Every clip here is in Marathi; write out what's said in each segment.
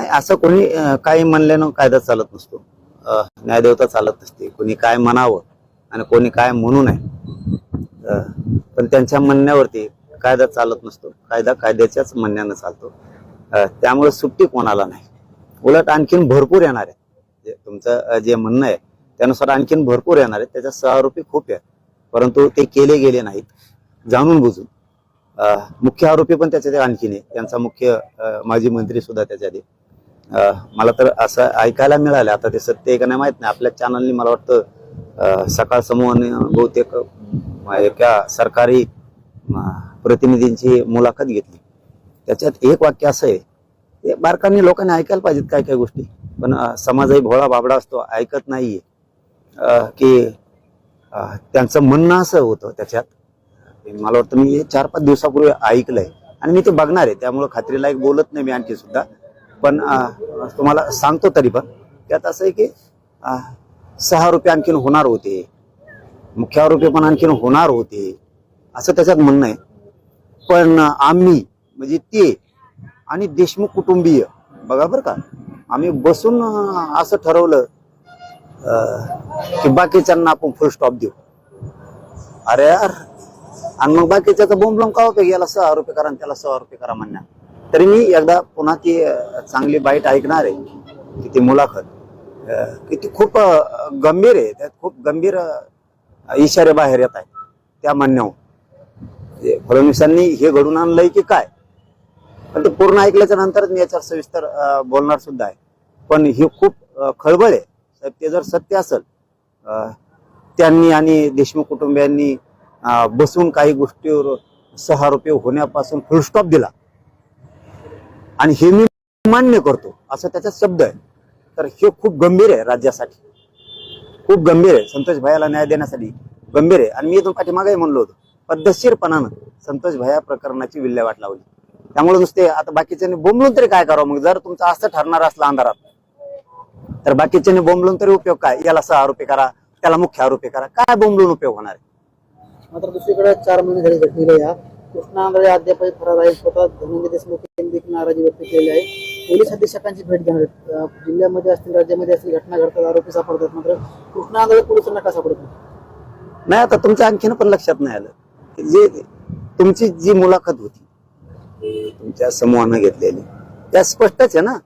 नाही असं कोणी काही म्हणल्यानं कायदा चालत नसतो. न्यायदेवता चालत नसते. कोणी काय म्हणावं आणि कोणी काय म्हणू नये. पण त्यांच्या म्हणण्यावरती कायदा चालत नसतो. कायदा कायद्याच्याच म्हणण्यानं चालतो. त्यामुळे सुट्टी कोणाला नाही. उलट आणखीन भरपूर येणार आहे. जे तुमचं जे म्हणणं आहे त्यानुसार आणखीन भरपूर येणार आहे. त्याच्या सहा आरोपी खूप आहे परंतु ते केले गेले नाहीत. जाणून बुजून. मुख्य आरोपी पण त्याच्यात आणखीन आहे. त्यांचा मुख्य माजी मंत्री सुद्धा त्याच्यात आहे. मला तर असं ऐकायला मिळालं. आता ते सत्य आहे का नाही माहीत नाही. आपल्या चॅनलनी मला वाटतं सकाळ समूहाने बहुतेक एका सरकारी प्रतिनिधींची मुलाखत घेतली. त्याच्यात एक वाक्य असं आहे. ते बारकांनी लोकांनी ऐकायला पाहिजेत काय काय गोष्टी. पण समाजही भोळा बाबडा असतो ऐकत नाहीये. की त्यांचं म्हणणं असं होतं त्याच्यात. मला वाटतं मी हे चार पाच दिवसापूर्वी ऐकलंय. आणि मी ते बघणार आहे. त्यामुळे खात्रीला एक बोलत नाही मी आणखी सुद्धा. पण तुम्हाला सांगतो तरी पण. त्यात असं आहे की सहा रुपये आणखीन होणार होते. मुख्यावर रुपये पण आणखीन होणार होते. असं त्याच्यात म्हणणं आहे. पण आम्ही म्हणजे ते आणि देशमुख कुटुंबीय बघा बरं का आम्ही बसून असं ठरवलं की बाकीच्यांना आपण फुल स्टॉप देऊ. अरे यार आणि मग बाकीच्याचा बोंबलम का होतं याला सहा रुपये करा आणि त्याला सहा रुपये करा म्हणण्या तरी मी एकदा पुन्हा ती चांगली बाईट ऐकणार आहे की ती मुलाखत. की ती खूप गंभीर आहे. त्यात खूप गंभीर इशारे बाहेर येत आहेत. त्या म्हणण्यावर फडणवीसांनी हे घडून आणलंय की काय? पण ते पूर्ण ऐकल्याच्या नंतरच मी याच्यावर सविस्तर बोलणार सुद्धा आहे. पण हे खूप खळबळ आहे. साहेब ते जर सत्य असेल त्यांनी आणि देशमुख कुटुंबियांनी बसून काही गोष्टीवर सहारोपी होण्यापासून फुलस्टॉप दिला. आणि हे मी मान्य करतो असं त्याचा शब्द आहे. तर हे खूप गंभीर आहे राज्यासाठी. खूप गंभीर आहे. संतोष भायाला न्याय देण्यासाठी गंभीर आहे. आणि मी इथून पाठीमागे म्हणलो होतो पद्धतशीरपणानं संतोष भाया प्रकरणाची विल्हेवाट लावली. त्यामुळे नुसते आता बाकीच्यांनी बोंबलून तरी काय करावं? मग जर तुमचं असं ठरणार असलं अंधारात तर बाकीच्यांनी बोंबलून तरी उपयोग काय? याला सहा आरोपी करा त्याला मुख्य आरोपी करा. काय बोंबलून उपयोग होणार आहे? मात्र दुसरीकडे चार महिने झाले घटनेला या. कृष्णांद्रे अध्यापक अद्यापही फरार आहे स्वतः धनंजय देशमुख यांनी देखील नाराजी व्यक्त केली आहे. पोलीस अधीक्षकांची भेट घेणार जिल्ह्यामध्ये असतील राज्यामध्ये असतील घटना घडतात आरोपी सापडतात मात्र कृष्णांद्रे पोलिसांना का सापडत नाही? नाही आता तुमच्या आणखीन पण लक्षात नाही आलं. की जे तुमची जी मुलाखत होती तुमच्या समूहानं घेतलेली त्या स्पष्टच आहे ना?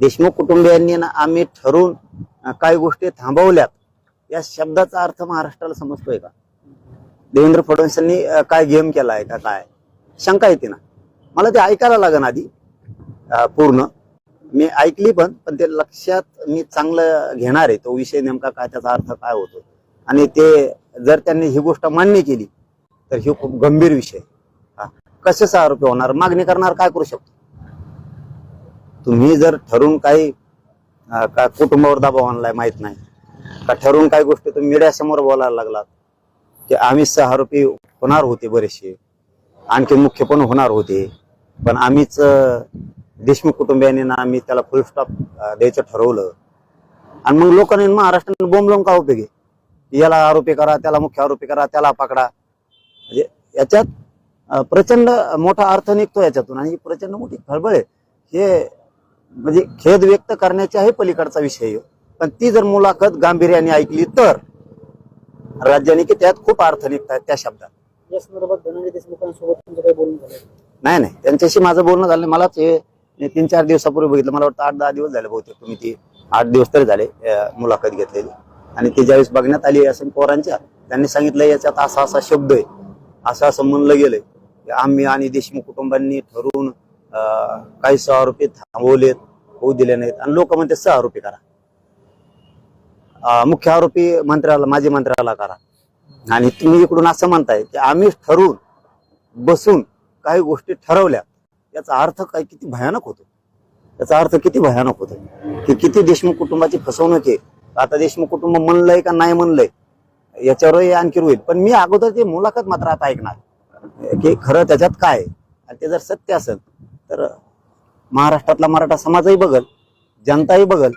देशमुख कुटुंबियांनी ना आम्ही ठरवून काही गोष्टी थांबवल्यात. या शब्दाचा अर्थ महाराष्ट्राला समजतोय का? देवेंद्र फडणवीसांनी काय गेम केला आहे का काय? शंका येते ना. मला ते ऐकायला लागेल आधी पूर्ण. मी ऐकली पण पण ते लक्षात मी चांगलं घेणार आहे. तो विषय नेमका काय त्याचा अर्थ काय होतो? आणि ते जर त्यांनी ही गोष्ट मान्य केली तर ही खूप गंभीर विषय. हा. कशाचा आरोपी होणार? मागणी करणार काय करू शकतो? तुम्ही जर ठरून काही का कुटुंबावर दबाव आणलाय माहीत नाही का ठरून काही गोष्टी तुम्ही मीडियासमोर बोलायला लागलात की आम्ही सहा आरोपी होणार होते बरेचसे. आणखी मुख्य पण होणार होते. पण आम्हीच देशमुख कुटुंबियांनी ना आम्ही त्याला फुल स्टॉप द्यायचं ठरवलं. आणि मग लोकांनी महाराष्ट्राने बोंबलून का उपयोगी? याला आरोपी करा त्याला मुख्य आरोपी करा त्याला पकडा. म्हणजे याच्यात प्रचंड मोठा अर्थ निघतो याच्यातून. आणि ही प्रचंड मोठी खळबळ आहे. हे म्हणजे खेद व्यक्त करण्याच्याही पलीकडचा विषय पण ती जर मुलाखत गांभीर्याने ऐकली तर राज्याने की त्यात खूप अर्थ निघतात त्या शब्दात. या संदर्भात धनंजय देशमुखांसोबत तुमचं काही बोलणं झालं नाही नाही. त्यांच्याशी माझं बोलणं झालं हे हे तीन चार दिवसापूर्वी बघितलं. मला वाटतं आठ दहा दिवस झाले बहुतेक तुम्ही ती आठ दिवस तरी झाले मुलाखत घेतलेली. आणि ती ज्यावेळेस बघण्यात आली असेल पोरांच्या त्यांनी सांगितलं याच्यात असा असा शब्द आहे. असं असं म्हणलं गेलंय. की आम्ही आणि देशमुख कुटुंबांनी ठरवून काही सहा रुपये थांबवलेत होऊ दिले नाहीत. आणि लोक म्हणते सहा रुपये करा. मुख्य आरोपी मंत्र्याला माजी मंत्र्याला करा. आणि तुम्ही इकडून असं म्हणताय की आम्ही ठरवून बसून काही गोष्टी ठरवल्या याचा अर्थ काय किती भयानक होतो? याचा अर्थ किती भयानक होतो? की किती देशमुख कुटुंबाची फसवणूक आहे? आता देशमुख कुटुंब म्हणलंय का नाही म्हणलंय? याच्यावरही आणखी होईल. पण मी अगोदर ते मुलाखत मात्र आता ऐकणार. की खरं त्याच्यात काय आणि ते जर सत्य असेल तर महाराष्ट्रातला मराठा समाजही बघल जनताही बघल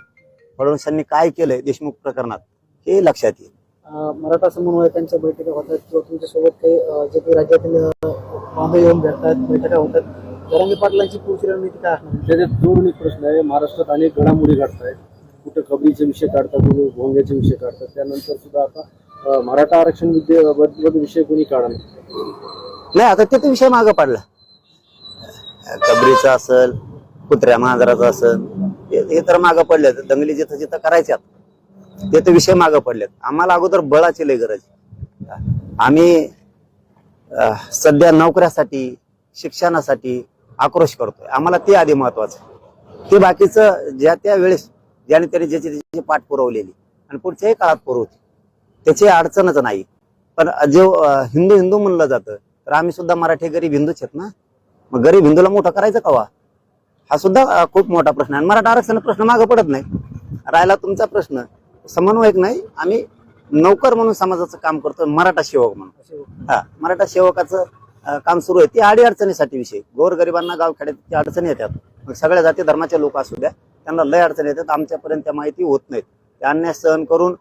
फडणवीसांनी काय केलंय देशमुख प्रकरणात हे लक्षात येईल. मराठा समन्वयकांच्या बैठका होतात किंवा तुमच्यासोबत काही जे काही राज्यातील पाहुणे येऊन भेटतात बैठका होतात. जरांगे पाटलांची पुढची रणनीती काय असणार? त्याच्यात जोडून एक प्रश्न आहे. महाराष्ट्रात अनेक घडामोडी घडत आहेत कुठे कबड्डीचे विषय काढतात कुठे भोंग्याचे विषय काढतात. त्यानंतर सुद्धा आता मराठा आरक्षण विद्ये विषय कोणी काढा नाही आता ते तर विषय मागं पडला. कबरीचा असेल कुत्र्या मांजराचा असेल हे तर मागं पडलेत. दंगली जिथं जिथं करायच्यात ते तर विषय मागं पडलेत. आम्हाला अगोदर बळाची लय गरज आम्ही सध्या नोकऱ्यासाठी शिक्षणासाठी आक्रोश करतोय. आम्हाला ते आधी महत्वाचं ते बाकीचं ज्या त्या वेळेस ज्याने त्याने ज्याची त्याची पाठ पुरवलेली आणि पुढच्याही काळात पुरवते त्याची अडचणच नाही. पण जे हिंदू हिंदू म्हणलं जातं तर आम्ही सुद्धा मराठी गरीब हिंदूच आहेत ना? मग गरीब हिंदूला मोठं करायचं कवा? हा सुद्धा खूप मोठा प्रश्न आहे. मराठा आरक्षण प्रश्न मागं पडत नाही राहिला तुमचा प्रश्न समन्वयक नाही आम्ही नौकर म्हणून समाजाचं काम करतो मराठा सेवक म्हणून. हा मराठा सेवकाचं काम सुरू आहे. ती आडी अडचणीसाठी विषय गोरगरिबांना गावखेड्यात त्या अडचणी येतात. मग सगळ्या जाती धर्माचे लोक असू द्या त्यांना लय अडचणी येतात. आमच्यापर्यंत त्या माहिती होत नाहीत. ते अन्याय सहन करून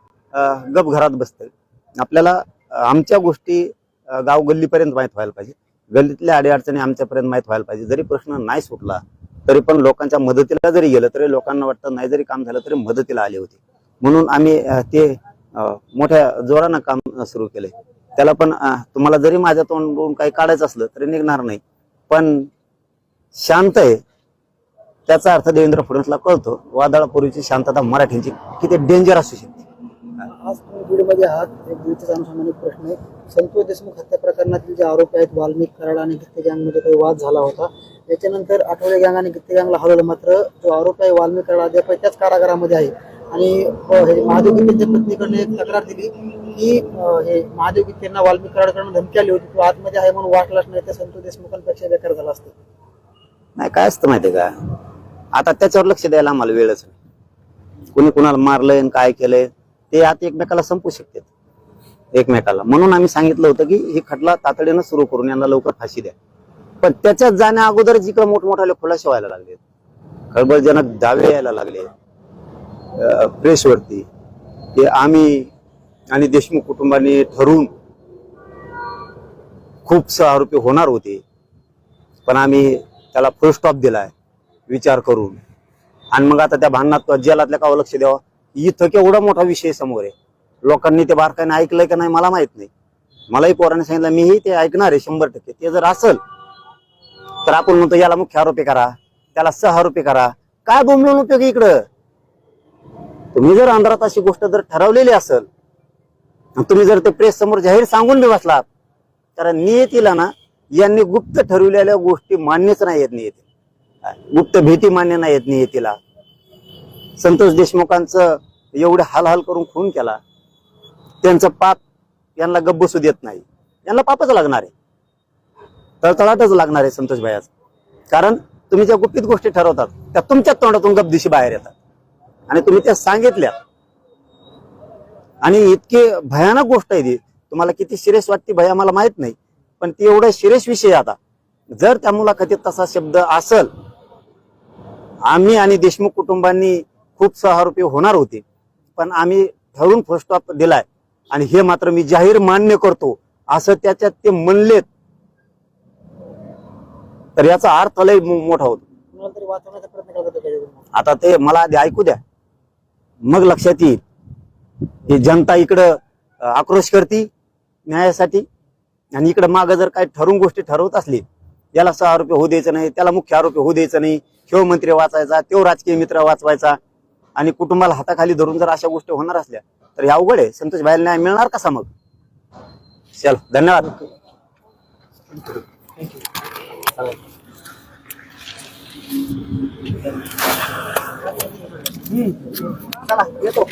गप घरात बसते आपल्याला आमच्या गोष्टी गाव गल्लीपर्यंत माहीत व्हायला पाहिजे. गल्लीतल्या आडी अडचणी आमच्यापर्यंत माहीत व्हायला पाहिजे. जरी प्रश्न नाही सुटला तरी पण लोकांच्या मदतीला जरी गेलं तरी लोकांना वाटतं नाही जरी काम झालं तरी मदतीला आले होते. म्हणून आम्ही ते मोठ्या जोरानं काम सुरू केलंय त्याला पण तुम्हाला जरी माझ्या तोंडून काही काढायचं असलं तरी निघणार नाही. पण शांत आहे. त्याचा अर्थ देवेंद्र फडणवीसला कळतो वादळापूर्वीची शांतता मराठींची किती डेंजर असू शकते. आज तुम्ही बीडमध्ये आहात एक बीडचाच अनुषंगाने एक प्रश्न आहे. संतोष देशमुख हत्या प्रकरणातील जे आरोपी आहेत वाल्मिक कराड आणि गित्ते काही वाद झाला होता. त्याच्यानंतर आठवले गँग आणि गित्ते गँगला हलवलं मात्र जो आरोप आहे वाल्मिकाला अद्याप त्याच कारागारामध्ये आहे. आणि हे महादेव गित्तेच्या पत्नीकडनं एक तक्रार दिली की हे महादेव गित्तेंना वाल्मिक कराडकडनं धमकी आली होती तो आतमध्ये आहे म्हणून वाटलाच नाही तर संतोष देशमुखांपेक्षा बेकार झाला असतं. नाही काय असतं माहितीये का? आता त्याच्यावर लक्ष द्यायला आम्हाला वेळच नाही. कुणी कुणाला मारलंय आणि काय केलंय ते आता एकमेकाला संपू शकतात. एकमेकाला. म्हणून आम्ही सांगितलं होतं की ही खटला तातडीनं सुरू करून यांना लवकर फाशी द्या. पण त्याच्यात जाण्या अगोदर जिकडे मोठमोठाले खुलासे व्हायला लागले खळबळजनक दावे यायला लागले प्रेसवरती की आम्ही आणि देशमुख कुटुंबाने ठरवून खूप आरोपी होणार होते. पण आम्ही त्याला फुल स्टॉप दिलाय विचार करून. आणि मग आता त्या भांडणात जेलातल्या कावं हो लक्ष द्यावं? इथं केवढा मोठा विषय समोर आहे. लोकांनी ते बारकाईने ऐकलंय का नाही मला माहीत नाही. मलाही पोराने सांगितलं मीही ते ऐकणार आहे शंभर टक्के. ते जर असल तर आपण म्हणतो याला मुख्य आरोपी करा त्याला सह आरोपी करा. काय बोंबलून उपयोग इकडं? तुम्ही जर अंधारात अशी गोष्ट जर ठरवलेली असेल तुम्ही जर ते प्रेस समोर जाहीर सांगून बी बसला कारण नियतीला ना यांनी गुप्त ठरवलेल्या गोष्टी मान्यच नाही येत नियती गुप्त भीती मान्य नाही येत नियतीला. संतोष देशमुखांचं एवढे हालहाल करून खून केला. त्यांचं पाप यांना गब्बसू देत नाही. यांना पापच लागणार आहे. तळतळाटच लागणार आहे संतोष भायाच कारण तुम्ही ज्या गुपित गोष्टी ठरवतात त्या तुमच्या तोंडातून गपदिशी बाहेर येतात. आणि तुम्ही त्या सांगितल्या. आणि इतकी भयानक गोष्ट आहे ती. तुम्हाला किती सिरियस वाटते भया मला माहीत नाही. पण ती एवढा सिरियस विषय आता. जर त्या मुलाखतीत तसा शब्द असल आम्ही आणि देशमुख कुटुंबांनी खूप सहारोपी होणार होते. पण आम्ही ठरवून फर्स्ट स्टॉप दिलाय. आणि हे मात्र मी जाहीर मान्य करतो. असं त्याच्यात ते म्हणलेत. तर याचा अर्थ लय मोठा होतो. आता ते मला आधी ऐकू द्या. मग लक्षात येईल. की जनता इकडं आक्रोश करती न्यायासाठी आणि इकडं मागं जर काही ठरवून गोष्टी ठरवत असली याला सहा आरोपी होऊ द्यायचं नाही त्याला मुख्य आरोपी होऊ द्यायचं नाही ह्यो मंत्री वाचायचा तो राजकीय मित्र वाचवायचा आणि कुटुंबाला हाताखाली धरून जर अशा गोष्टी होणार असल्या तर हे अवघड आहे. संतोष भाईला न्याय मिळणार कसा मग? चल धन्यवाद. चला येतो